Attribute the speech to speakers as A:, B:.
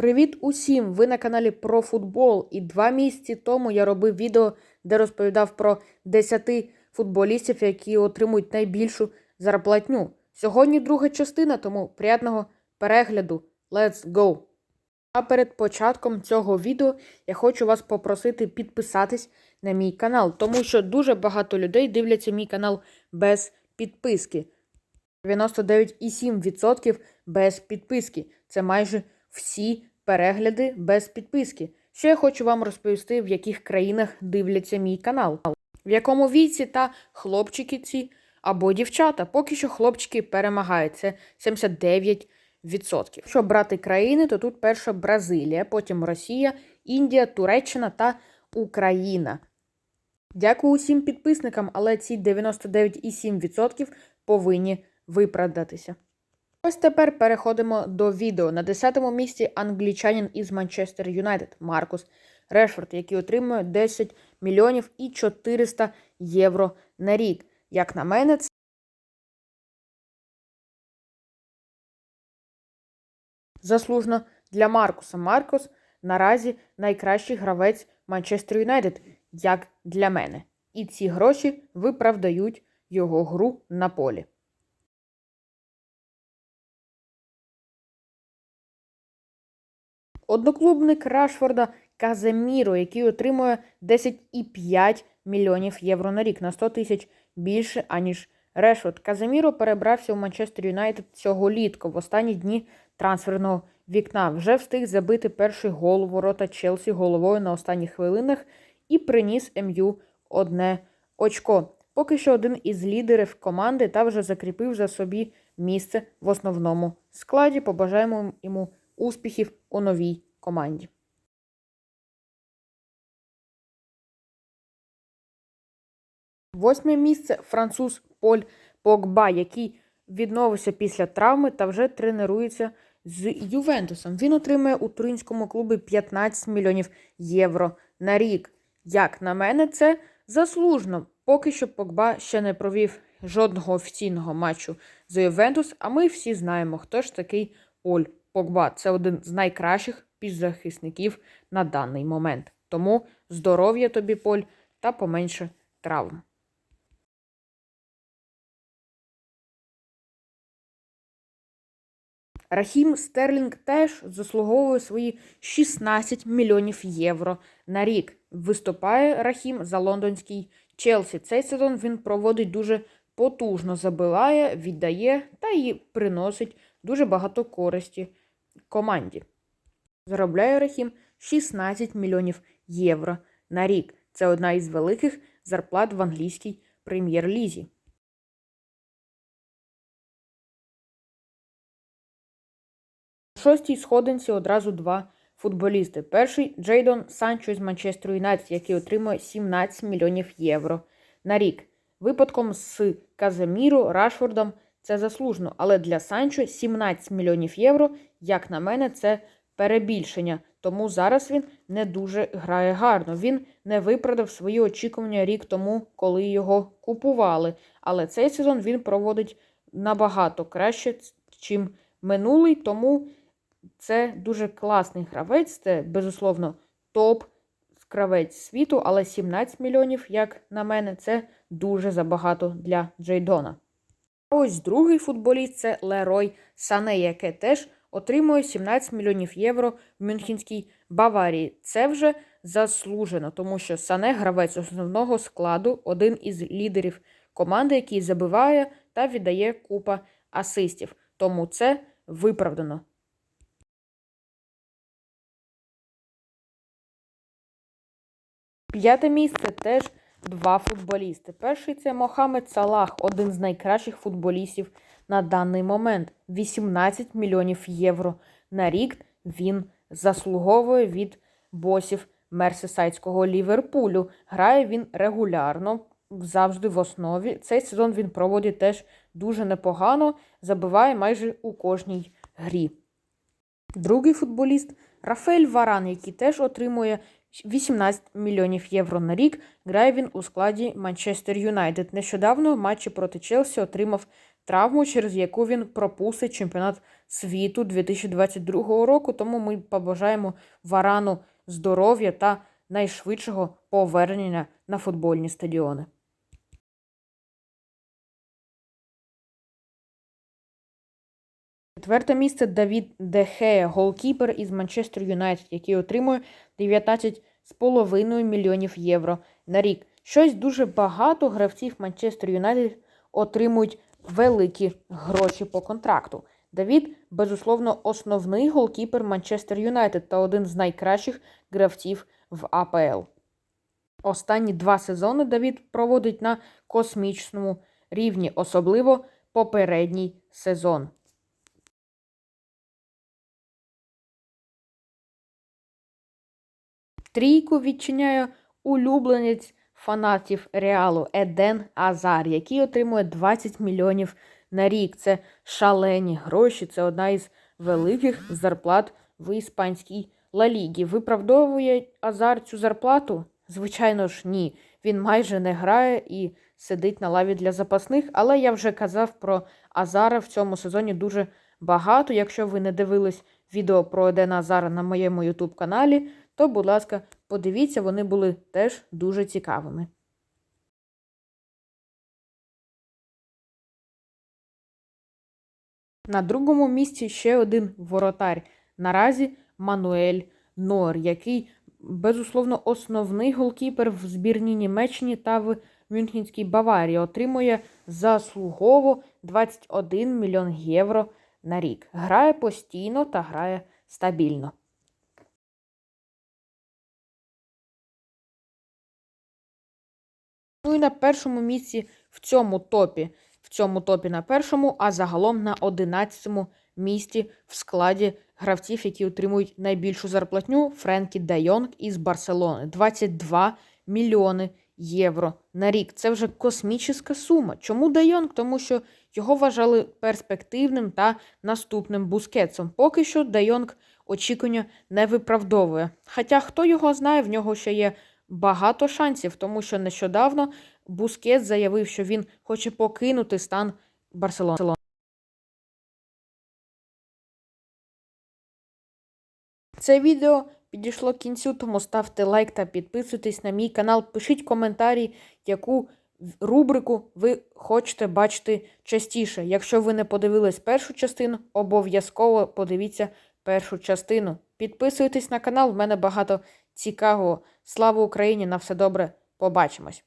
A: Привіт усім! Ви на каналі про футбол. І два місяці тому я робив відео, де розповідав про 10 футболістів, які отримують найбільшу зарплатню. Сьогодні друга частина, тому приятного перегляду. Let's go! А перед початком цього відео я хочу вас попросити підписатись на мій канал, тому що дуже багато людей дивляться мій канал без підписки. 99,7% без підписки. Це майже всі перегляди без підписки. Ще я хочу вам розповісти, в яких країнах дивляться мій канал, в якому віці та хлопчики ці або дівчата. Поки що хлопчики перемагають. Це 79%. Якщо брати країни, то тут перша Бразилія, потім Росія, Індія, Туреччина та Україна. Дякую усім підписникам, але ці 99,7% повинні виправдатися. Ось тепер переходимо до відео. На 10-му місці англічанин із Манчестер Юнайтед Маркус Решфорд, який отримує 10 мільйонів і 400 євро на рік. Як на мене, це заслужено для Маркуса. Маркус наразі найкращий гравець Манчестер Юнайтед, як для мене. І ці гроші виправдають його гру на полі. Одноклубник Рашфорда Каземіро, який отримує 10,5 мільйонів євро на рік на 100 тисяч більше, аніж Решфорд. Каземіро перебрався у Манчестер Юнайтед цього літку в останні дні трансферного вікна. Вже встиг забити перший гол ворота Челсі головою на останніх хвилинах і приніс МЮ одне очко. Поки що один із лідерів команди та вже закріпив за собі місце в основному складі. Побажаємо йому успіхів у новій команді. Восьме місце француз Поль Погба, який відновився після травми та вже тренується з Ювентусом. Він отримує у туринському клубі 15 мільйонів євро на рік. Як на мене, це заслужено. Поки що Погба ще не провів жодного офіційного матчу за Ювентус, а ми всі знаємо, хто ж такий Поль Погба. Це один з найкращих півзахисників на даний момент. Тому здоров'я тобі, Поль, та поменше травм. Рахім Стерлінг теж заслуговує свої 16 мільйонів євро на рік. Виступає Рахім за лондонський Челсі. Цей сезон він проводить дуже потужно, забиває, віддає та і приносить дуже багато користі команді. Заробляє Рахім 16 мільйонів євро на рік. Це одна із великих зарплат в англійській прем'єр-лізі. На шостій сходинці одразу два футболісти. Перший Джейдон Санчо з Манчестер Юнайтед, який отримує 17 мільйонів євро на рік. Випадком з Казаміру Рашфордом це заслужено, але для Санчо 17 мільйонів євро, як на мене, це перебільшення. Тому зараз він не дуже грає гарно. Він не виправдав свої очікування рік тому, коли його купували. Але цей сезон він проводить набагато краще, чим минулий. Тому це дуже класний гравець. Це, безусловно, топ гравець світу, але 17 мільйонів, як на мене, це дуже забагато для Джейдона. Ось другий футболіст це Лерой Сане, яке теж отримує 17 мільйонів євро в Мюнхенській Баварії. Це вже заслужено, тому що Сане гравець основного складу, один із лідерів команди, який забиває та віддає купа асистів. Тому це виправдано. П'яте місце теж два футболісти. Перший це Мохамед Салах, один з найкращих футболістів на даний момент. 18 мільйонів євро на рік він заслуговує від босів Мерсисайдського Ліверпулю. Грає він регулярно, завжди в основі. Цей сезон він проводить теж дуже непогано, забиває майже у кожній грі. Другий футболіст Рафель Варан, який теж отримує 18 мільйонів євро на рік. Грає він у складі Манчестер Юнайтед. Нещодавно в матчі проти Челсі отримав травму, через яку він пропустить чемпіонат світу 2022 року. Тому ми побажаємо Варану здоров'я та найшвидшого повернення на футбольні стадіони. Четверте місце Давід Дехея, голкіпер із Манчестер Юнайтед, який отримує 19,5 мільйонів євро на рік. Щось дуже багато гравців Манчестер Юнайтед отримують великі гроші по контракту. Давід, безусловно, основний голкіпер Манчестер Юнайтед та один з найкращих гравців в АПЛ. Останні два сезони Давід проводить на космічному рівні, особливо попередній сезон. Трійку відчиняє улюбленець фанатів Реалу Еден Азар, який отримує 20 мільйонів на рік. Це шалені гроші. Це одна із великих зарплат в іспанській Ла Лігі. Виправдовує Азар цю зарплату? Звичайно ж, ні. Він майже не грає і сидить на лаві для запасних, але я вже казав про Азара в цьому сезоні дуже багато. Якщо ви не дивились відео про Едена Азара на моєму ютуб каналі, то, будь ласка, подивіться, вони були теж дуже цікавими. На другому місці ще один воротар. Наразі Мануель Нор, який, безусловно, основний голкіпер в збірній Німеччині та в Мюнхенській Баварії, отримує заслугово 21 мільйон євро на рік. Грає постійно та грає стабільно. Ну і на першому місці в цьому топі. В цьому топі на першому, а загалом на одинадцятому місці в складі гравців, які отримують найбільшу зарплатню Френкі Де Йонг із Барселони. 22 мільйони євро на рік. Це вже космічна сума. Чому Де Йонг? Тому що його вважали перспективним та наступним бускетсом. Поки що Де Йонг очікування не виправдовує. Хоча хто його знає, в нього ще є багато шансів, тому що нещодавно Бускет заявив, що він хоче покинути стан Барселони. Це відео підійшло кінцю, тому ставте лайк та підписуйтесь на мій канал. Пишіть коментарі, яку рубрику ви хочете бачити частіше. Якщо ви не подивились першу частину, обов'язково подивіться першу частину. Підписуйтесь на канал, в мене багато цікавого. Слава Україні! На все добре! Побачимось!